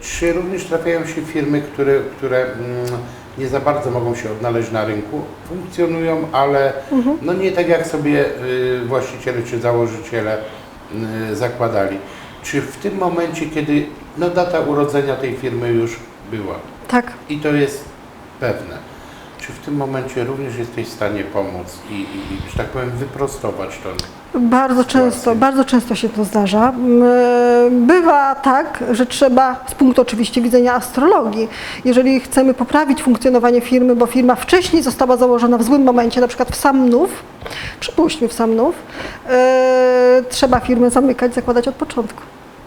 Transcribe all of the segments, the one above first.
Czy również trafiają się firmy, które, które mm, nie za bardzo mogą się odnaleźć na rynku, funkcjonują, ale no nie tak jak sobie y, właściciele czy założyciele y, zakładali. Czy w tym momencie, kiedy no, data urodzenia tej firmy już była Tak. i to jest pewne, czy w tym momencie również jesteś w stanie pomóc i, i, że tak powiem, wyprostować to? Bardzo często, bardzo często się to zdarza. Mm, Bywa tak, że trzeba, z punktu oczywiście widzenia astrologii, jeżeli chcemy poprawić funkcjonowanie firmy, bo firma wcześniej została założona w złym momencie, na przykład w sam nów, przypuśćmy w sam nów, e, trzeba firmę zamykać, zakładać od początku.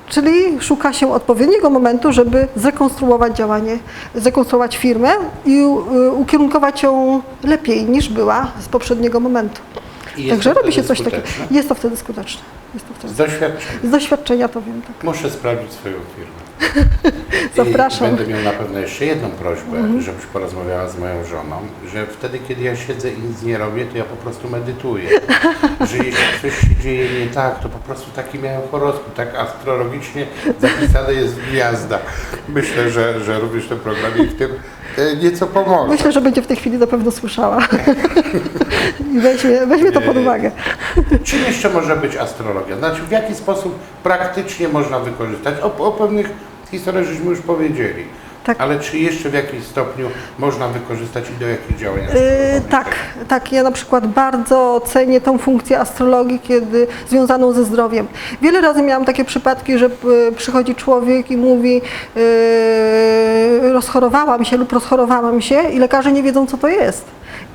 Czyli szuka się odpowiedniego momentu, żeby zrekonstruować działanie, zrekonstruować firmę i y, ukierunkować ją lepiej niż była z poprzedniego momentu. Także robi się coś takiego. Jest to wtedy skuteczne. Z doświadczenia. Z doświadczenia to wiem, tak. Muszę sprawdzić swoją firmę. Zapraszam. I będę miał na pewno jeszcze jedną prośbę, żebyś porozmawiała z moją żoną, że wtedy, kiedy ja siedzę i nic nie robię, to ja po prostu medytuję. że jeśli coś się dzieje nie tak, to po prostu taki miałem horoskop, tak astrologicznie zapisane jest w gwiazdach. Myślę, że, że również ten program jej w tym nieco pomoże. Myślę, że będzie w tej chwili na pewno słyszała. I weźmie, weźmie to pod uwagę. Czym jeszcze może być astrologia? Znaczy, w jaki sposób praktycznie można wykorzystać? O, o pewnych historiach żeśmy już powiedzieli. Tak. Ale czy jeszcze w jakimś stopniu można wykorzystać i do jakich działań? Yy, tak, tak. Ja na przykład bardzo cenię tą funkcję astrologii, kiedy związaną ze zdrowiem. Wiele razy miałam takie przypadki, że y, przychodzi człowiek i mówi yy, rozchorowałam się lub rozchorowałam się i lekarze nie wiedzą, co to jest.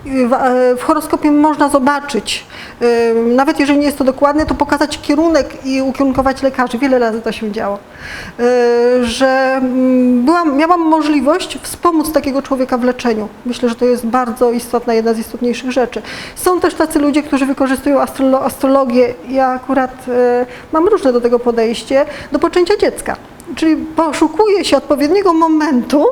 E, w horoskopie można zobaczyć, yy, nawet jeżeli nie jest to dokładne, to pokazać kierunek i ukierunkować lekarzy. Wiele razy to się działo. Yy, Że mm, byłam, miałam możliwość wspomóc takiego człowieka w leczeniu. Myślę, że to jest bardzo istotna, jedna z istotniejszych rzeczy. Są też tacy ludzie, którzy wykorzystują astrolo- astrologię. Ja akurat e, mam różne do tego podejście, do poczęcia dziecka. Czyli poszukuje się odpowiedniego momentu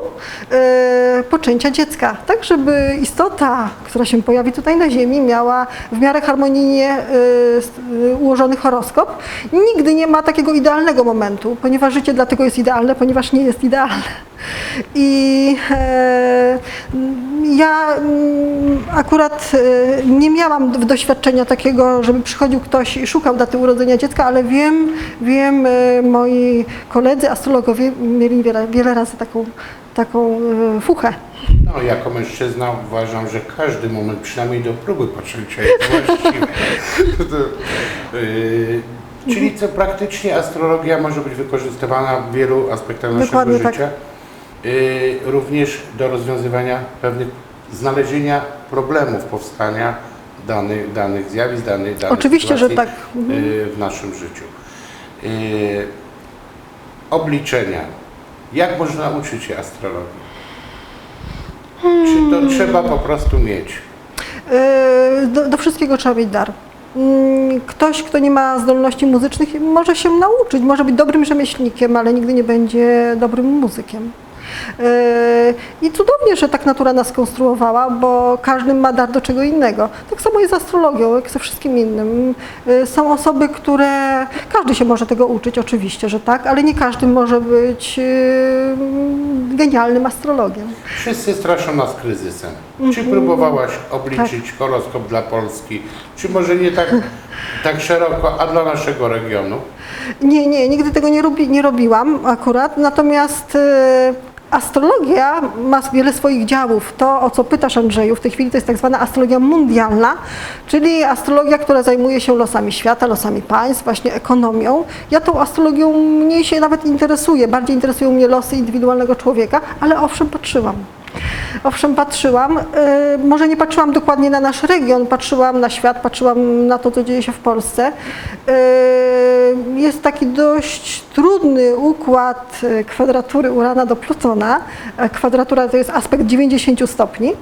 e, poczęcia dziecka, tak żeby istota, która się pojawi tutaj na Ziemi, miała w miarę harmonijnie e, e, ułożony horoskop. Nigdy nie ma takiego idealnego momentu, ponieważ życie dlatego jest idealne, ponieważ nie jest idealne. I e, ja mm, akurat e, nie miałam doświadczenia takiego, żeby przychodził ktoś i szukał daty urodzenia dziecka, ale wiem, wiem, e, moi koledzy astrologowie mieli wiele, wiele razy taką, taką fuchę. No, jako mężczyzna uważam, że każdy moment, przynajmniej do próby poczęcia jest właściwy. Czyli co praktycznie astrologia może być wykorzystywana w wielu aspektach naszego Dokładnie tak. życia. Yy, również do rozwiązywania pewnych, znalezienia problemów powstania danych, danych zjawisk, danych, danych Oczywiście, że tak. Yy, w naszym życiu. Yy, obliczenia. Jak można uczyć się astrologii? Czy to trzeba po prostu mieć? Do, do wszystkiego trzeba mieć dar. Mm, Ktoś, kto nie ma zdolności muzycznych, może się nauczyć, może być dobrym rzemieślnikiem, ale nigdy nie będzie dobrym muzykiem. E, I cudownie, że tak natura nas skonstruowała, bo każdy ma dar do czego innego. Tak samo jest z astrologią, jak ze wszystkim innym. E, Są osoby, które. Każdy się może tego uczyć, oczywiście, że tak, ale nie każdy może być e, genialnym astrologiem. Wszyscy straszą nas kryzysem. Mhm. Czy próbowałaś Tak. obliczyć horoskop dla Polski? Czy może nie tak, tak szeroko, a dla naszego regionu? Nie, nie, nigdy tego nie, robi, nie robiłam akurat, natomiast astrologia ma wiele swoich działów. To, o co pytasz Andrzeju, w tej chwili to jest tak zwana astrologia mundialna, czyli astrologia, która zajmuje się losami świata, losami państw, właśnie ekonomią. Ja tą astrologią mniej się nawet interesuję, bardziej interesują mnie losy indywidualnego człowieka, ale owszem, patrzyłam. Owszem, patrzyłam. E, może nie patrzyłam dokładnie na nasz region, patrzyłam na świat, patrzyłam na to, co dzieje się w Polsce. E, jest taki dość trudny układ e, kwadratury Urana do Plutona. Kwadratura to jest aspekt 90 stopni.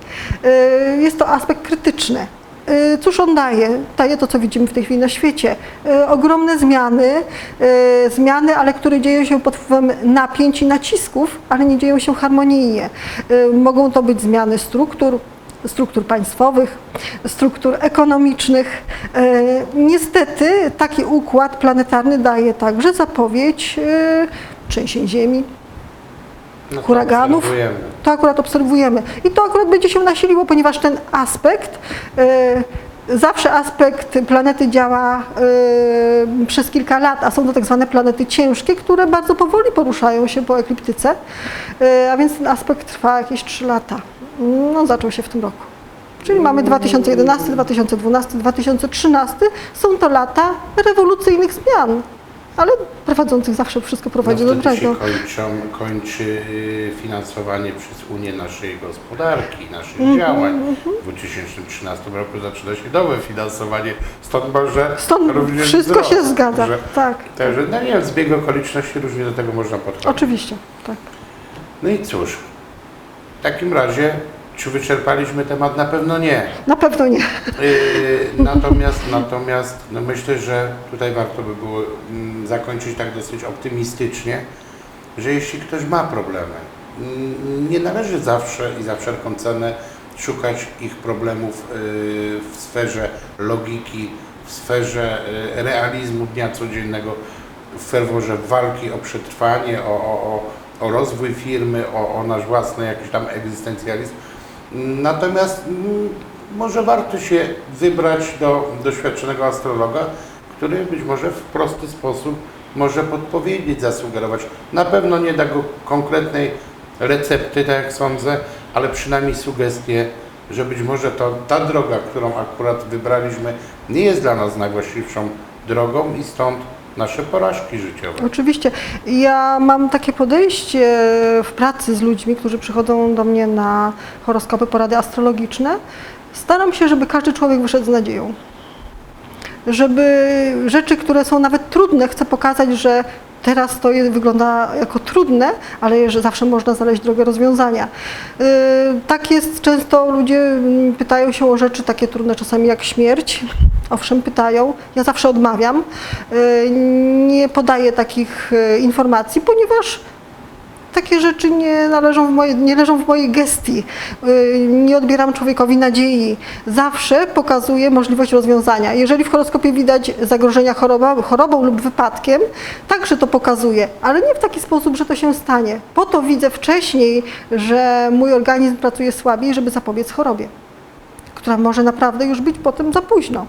Jest to aspekt krytyczny. E, Cóż on daje? Daje to, co widzimy w tej chwili na świecie. E, Ogromne zmiany, e, zmiany, ale które dzieją się pod wpływem napięć i nacisków, ale nie dzieją się harmonijnie. Mogą to być zmiany struktur, struktur państwowych, struktur ekonomicznych. Niestety taki układ planetarny daje także zapowiedź trzęsień ziemi, No huraganów. obserwujemy. To akurat obserwujemy. I to akurat będzie się nasiliło, ponieważ ten aspekt, e, zawsze aspekt planety działa e, przez kilka lat, a są to tak zwane planety ciężkie, które bardzo powoli poruszają się po ekliptyce, e, a więc ten aspekt trwa jakieś 3 lata. No, zaczął się w tym roku. Czyli mamy 2011, 2012, 2013. Są to lata rewolucyjnych zmian, ale prowadzących zawsze wszystko prowadzi no do wtedy się dobrego. kończą, kończy y, finansowanie przez Unię naszej gospodarki, naszych Mhm, działań. W 2013 roku zaczyna się nowe finansowanie, stąd może Stąd również wszystko się wzrost. zgadza. Że, Tak, Także, no nie wiem, zbieg okoliczności różnie do tego można podchodzić. oczywiście. Tak. No i cóż, w takim razie, czy wyczerpaliśmy temat? Na pewno nie. Na pewno nie. Yy, natomiast, natomiast no myślę, że tutaj warto by było mm, zakończyć tak dosyć optymistycznie, że jeśli ktoś ma problemy, mm, nie należy zawsze i za wszelką cenę szukać ich problemów yy, w sferze logiki, w sferze yy, realizmu dnia codziennego, w ferworze walki o przetrwanie, o, o, o, o rozwój firmy, o, o nasz własny jakiś tam egzystencjalizm. Natomiast mm, może warto się wybrać do doświadczonego astrologa, który być może w prosty sposób może podpowiedzieć, zasugerować. Na pewno nie da go konkretnej recepty, tak jak sądzę, ale przynajmniej sugestie, że być może to ta droga, którą akurat wybraliśmy, nie jest dla nas najwłaściwszą drogą i stąd nasze porażki życiowe. Oczywiście. Ja mam takie podejście w pracy z ludźmi, którzy przychodzą do mnie na horoskopy, porady astrologiczne. Staram się, żeby każdy człowiek wyszedł z nadzieją. Żeby rzeczy, które są nawet trudne, chcę pokazać, że teraz to wygląda jako trudne, ale że zawsze można znaleźć drogę rozwiązania. Yy, Tak jest często, ludzie pytają się o rzeczy takie trudne czasami jak śmierć. Owszem, pytają. Ja zawsze odmawiam. Yy, Nie podaję takich yy, informacji, ponieważ takie rzeczy nie, należą w moje, nie leżą w mojej gestii. Yy, Nie odbieram człowiekowi nadziei. Zawsze pokazuję możliwość rozwiązania. Jeżeli w horoskopie widać zagrożenia choroba, chorobą lub wypadkiem, także to pokazuję, ale nie w taki sposób, że to się stanie. Po to widzę wcześniej, że mój organizm pracuje słabiej, żeby zapobiec chorobie, która może naprawdę już być potem za późno.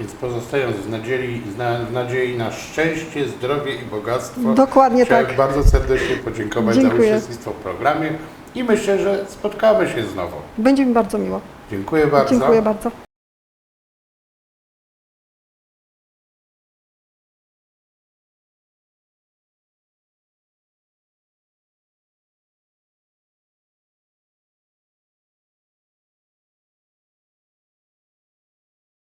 Więc pozostając w nadziei, w nadziei na szczęście, zdrowie i bogactwo, Dokładnie chciałem tak. bardzo serdecznie podziękować za Dziękuję. uczestnictwo w programie i myślę, że spotkamy się znowu. Będzie mi bardzo miło. Dziękuję bardzo. Dziękuję bardzo.